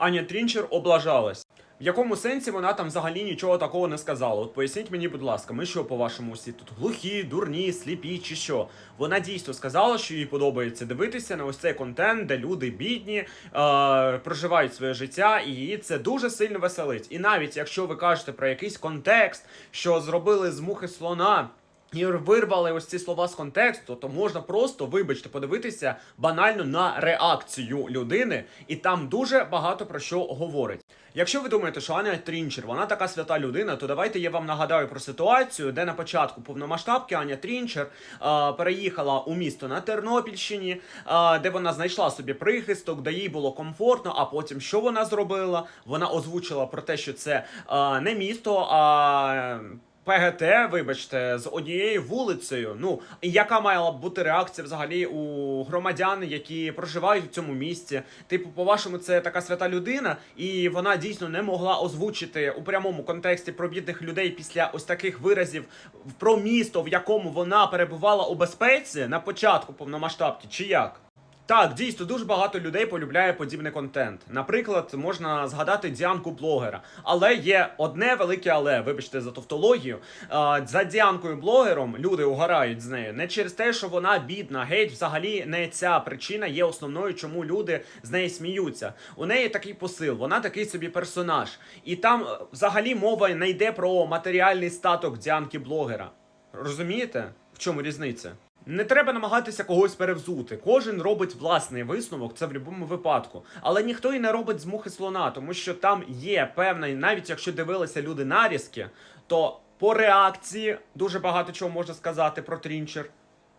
Аня Трінчер облажалась. В якому сенсі вона там взагалі нічого такого не сказала? От поясніть мені, будь ласка, ми що, по-вашому, всі тут глухі, дурні, сліпі чи що? Вона дійсно сказала, що їй подобається дивитися на ось цей контент, де люди бідні, е, проживають своє життя, і її це дуже сильно веселить. І навіть якщо ви кажете про якийсь контекст, що зробили з мухи слона. І вирвали ось ці слова з контексту, то можна просто, вибачте, подивитися банально на реакцію людини, і там дуже багато про що говорить. Якщо ви думаєте, що Аня Трінчер, вона така свята людина, то давайте я вам нагадаю про ситуацію, де на початку повномасштабки Аня Трінчер е, переїхала у місто на Тернопільщині, е, де вона знайшла собі прихисток, де їй було комфортно. А потім що вона зробила? Вона озвучила про те, що це е, не місто, а. ПГТ, вибачте, з однією вулицею. Ну яка мала б бути реакція взагалі у громадян, які проживають в цьому місті? Типу, по-вашому, це така свята людина, і вона дійсно не могла озвучити у прямому контексті про бідних людей після ось таких виразів про місто, в якому вона перебувала у безпеці на початку повномасштабки, чи як? Так, дійсно, дуже багато людей полюбляє подібний контент. Наприклад, можна згадати Діанку блогера. Але є одне велике але, вибачте за тавтологію. За Діанкою блогером люди угорають з нею не через те, що вона бідна. Геть, взагалі, не ця причина є основною, чому люди з неї сміються. У неї такий посил, вона такий собі персонаж. І там е, взагалі мова не йде про матеріальний статок Діанки блогера. Розумієте, в чому різниця? Не треба намагатися когось перевзути. Кожен робить власний висновок, це в будь-якому випадку. Але ніхто і не робить з мухи слона, тому що там є певна, навіть якщо дивилися люди нарізки, то по реакції дуже багато чого можна сказати про Трінчер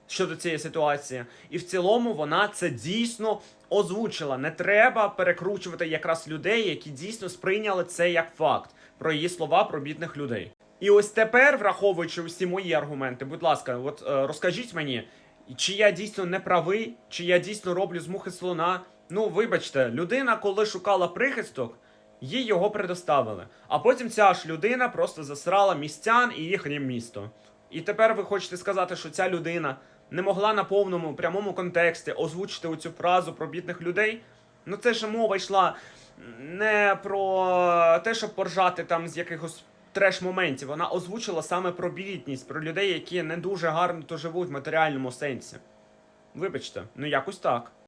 щодо цієї ситуації. І в цілому вона це дійсно озвучила. Не треба перекручувати якраз людей, які дійсно сприйняли це як факт про її слова про бідних людей. І ось тепер, враховуючи усі мої аргументи, будь ласка, от е, розкажіть мені, чи я дійсно не правий, чи я дійсно роблю з мухи слона. Ну, вибачте, людина, коли шукала прихисток, їй його предоставили. А потім ця ж людина просто засрала містян і їхнє місто. І тепер ви хочете сказати, що ця людина не могла на повному прямому контексті озвучити оцю фразу про бідних людей? Ну це ж мова йшла не про те, щоб поржати там з якихось треш-моментів. Вона озвучила саме про бідність, про людей, які не дуже гарно то живуть в матеріальному сенсі. Вибачте, ну якось так.